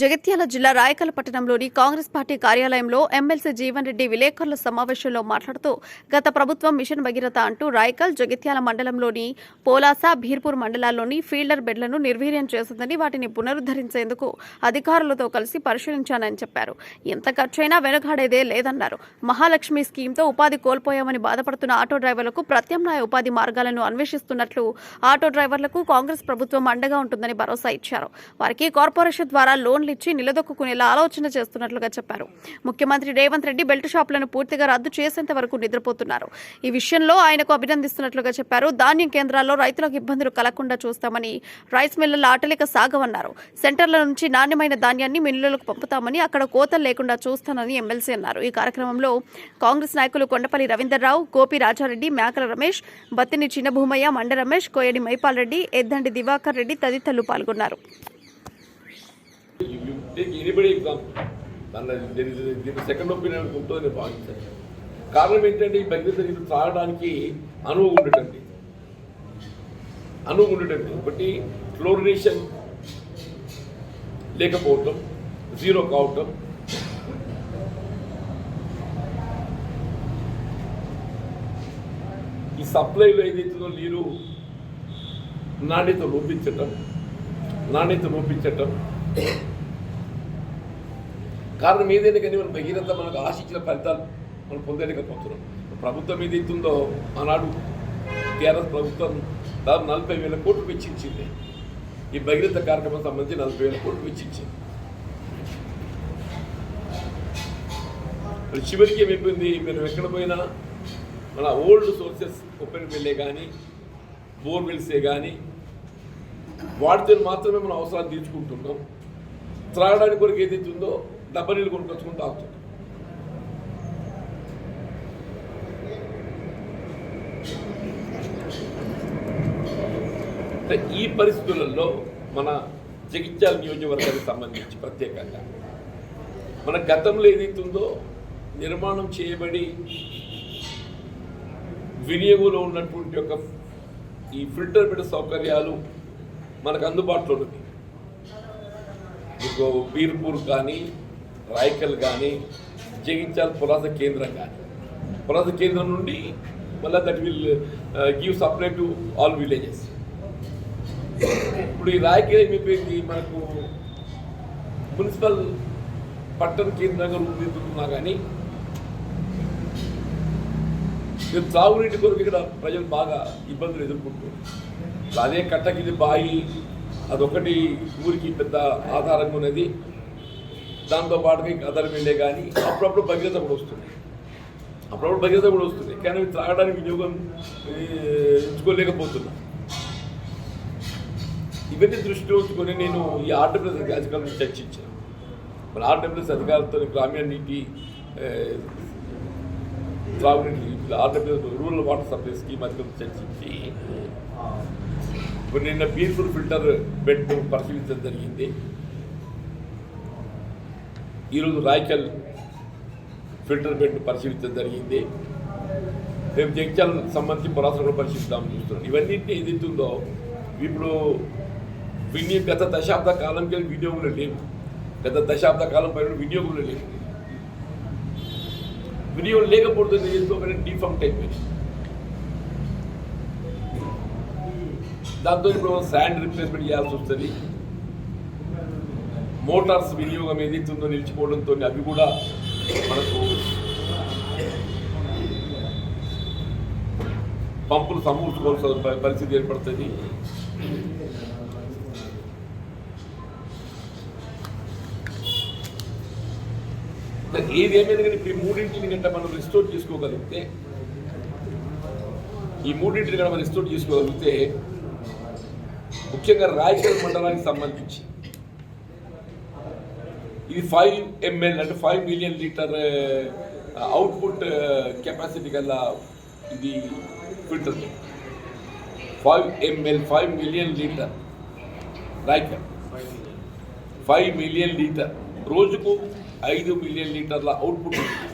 జగిత్యాల జిల్లా రాయకల్ పట్టణంలోని Congress party కార్యాలయంలో ఎమ్మెల్సీ జీవన్ రెడ్డి విలేకరుల సమావేశంలో మాట్లాడుతూ గత ప్రభుత్వం మిషన్ భగీరథ అంటూ రాయకల్ జగిత్యాల మండలంలోని పోలాస భీర్పూర్ మండలాల్లోని ఫీల్డర్ బెడ్లను నిర్వీర్యం చేసిందని వాటిని పునరుద్ధరించేందుకు అధికారులతో కలిసి పరిశీలించానని చెప్పారు. ఎంత ఖర్చైనా వెనుకాడేదే లేదన్నారు. మహాలక్ష్మి స్కీమ్తో ఉపాధి కోల్పోయామని బాధపడుతున్న ఆటో డ్రైవర్లకు ప్రత్యామ్నాయ ఉపాధి మార్గాలను అన్వేషిస్తున్నట్లు ఆటో డ్రైవర్లకు కాంగ్రెస్ ప్రభుత్వం అండగా ఉంటుందని భరోసా ఇచ్చారు. వారికి కార్పొరేషన్ ద్వారా లోన్లు ఇచ్చి నిలదొక్కునేలా ఆలోచన చేస్తున్నట్లుగా చెప్పారు. ముఖ్యమంత్రి రేవంత్ రెడ్డి బెల్ట్ షాపులను పూర్తిగా రద్దు చేసేంత వరకు నిద్రపోతున్నారు. ఈ విషయంలో ఆయనకు అభినందిస్తున్నట్లుగా చెప్పారు. ధాన్యం కేంద్రాల్లో రైతులకు ఇబ్బందులు కలగకుండా చూస్తామని రైస్ మిల్లుల ఆటలిక సాగవన్నారు. సెంటర్ల నుంచి నాణ్యమైన ధాన్యాన్ని మిల్లులకు పంపుతామని అక్కడ కోతలు లేకుండా చూస్తానని ఎమ్మెల్సీ అన్నారు. ఈ కార్యక్రమంలో కాంగ్రెస్ నాయకులు కొండపల్లి రవీందర్రావు గోపి రాజారెడ్డి మేకల రమేష్ బత్తిని చిన్నభూమయ్య మండ రమేష్ కోయడి మైపాల్ రెడ్డి ఎద్దండి దివాకర్ రెడ్డి తదితరులు పాల్గొన్నారు. Take you example anybody example, second opinion ఉంటుందని నేను భావించాను. కారణం ఏంటంటే ఈ భగీరథ నీరు తాగడానికి అనువు ఉండటండి. అనువు ఉండటండి. ఒకటి క్లోరినేషన్ లేకపోవటం జీరో కావటం. ఈ సప్లైలో ఏదైతుందో నీరు నాణ్యత లోపించటం నాణ్యత లోపించటం కారణం ఏదైనా కానీ మన భగీరథ మనకు ఆశించిన ఫలితాలు మనం పొందలేకపోతున్నాం ప్రభుత్వం ఏదైతుందో ఆనాడు టీఆర్ఎస్ ప్రభుత్వం దాదాపు నలభై వేల కోట్లు వెచ్చించింది. ఈ భగీరథ కార్యక్రమం సంబంధించి నలభై వేల కోట్లు వెచ్చించింది. మరి చివరికి ఏమైపోయింది? మీరు ఎక్కడ పోయినా మన ఓల్డ్ సోర్సెస్ ఓపెన్ మిల్లే కానీ బోర్ మిల్సే కానీ వాటితో మాత్రమే మనం అవసరాలు తీర్చుకుంటున్నాం. త్రాగడానికి కొరకు ఏదైతే ఉందో డబ్బా నీళ్ళు కొనుక్కొచ్చుకుని తాగుతుంది ఈ పరిస్థితులలో మన జగిత్యాల నియోజకవర్గానికి సంబంధించి ప్రత్యేకంగా మన గతంలో ఏదైతే ఉందో నిర్మాణం చేయబడి వినియోగంలో ఉన్నటువంటి ఒక ఈ ఫిల్టర్ బిడ్డ సౌకర్యాలు మనకు అందుబాటులో ఉన్నది మీకు బీర్పూర్ కానీ రాయకల్ కానీ జగించాలి పురాత కేంద్రం కానీ పురాత కేంద్రం నుండి మళ్ళీ that will give supply to all villages ఇప్పుడు ఈ రాయకల్ ఏమైపోయింది? మనకు మున్సిపల్ పట్టణ కేంద్రంగా రూపుదిద్దుకున్నా కానీ మీరు తాగునీటి కొరకు ఇక్కడ ప్రజలు బాగా ఇబ్బందులు ఎదుర్కొంటున్నారు. అదే కట్టకిది బాయి అదొకటి ఊరికి పెద్ద ఆధారంగా ఉన్నది. దాంతో పాటుగా అదర్ వెళ్ళే కానీ అప్పుడప్పుడు భగీరథ కూడా వస్తుంది. అప్పుడప్పుడు భగీరథ కూడా వస్తుంది. కానీ త్రాగడానికి వినియోగం ఎంచుకోలేకపోతున్నా ఇవన్నీ దృష్టిలో ఉంచుకొని నేను ఈ ఆర్డబ్ల్యూఎస్ అధికారులతో చర్చించాను. మన ఆర్డబ్ల్యూఎస్ అధికారులతో గ్రామీణ నీటి త్రాగునీటి RWS rural water supply scheme అధికారులతో చర్చించి ఇప్పుడు నిన్న బీర్పూర్ ఫిల్టర్ బెడ్ పరిశీలించడం జరిగింది. ఈరోజు రాయకల్ ఫిల్టర్ బెడ్ పరిశీలించడం జరిగింది. రేపు జగిత్యాల సంబంధించి పురాతన కూడా పరిశీలిద్దామని చూస్తున్నాం. ఇవన్నింటినీ ఏదైతుందో ఇప్పుడు వినియోగ గత దశాబ్ద కాలంకి వినియోగంలో లేవు. గత దశాబ్ద కాలం పైన వినియోగంలో లేవు. వినియోగం లేకపోతే ఏదో డిఫామ్ట్ అయిపోయింది దాంతో ఇప్పుడు శాండ్ రిప్లేస్మెంట్ చేయాల్సి వస్తుంది. మోటార్స్ వినియోగం ఏదైతుందో నిలిచిపోవడంతో అవి కూడా మనకు పంపులు సమూర్చుకోవాల్సిన పరిస్థితి ఏర్పడుతుంది. ఏది ఏమైనా కానీ ఇప్పుడు ఈ మూడింటిని గంట మనం రిస్టోర్ చేసుకోగలిగితే ఈ మూడింటిని కనుక మనం రిస్టోర్ చేసుకోగలిగితే ముఖ్యంగా రాయకల్ మండలానికి సంబంధించి ఇది ఫైవ్ ఎంఎల్ అంటే five million litre output capacity గల ఇది filter five ML five million litre right five million litre రోజుకు ఐదు మిలియన్ లీటర్ల అవుట్పుట్ ఉంది.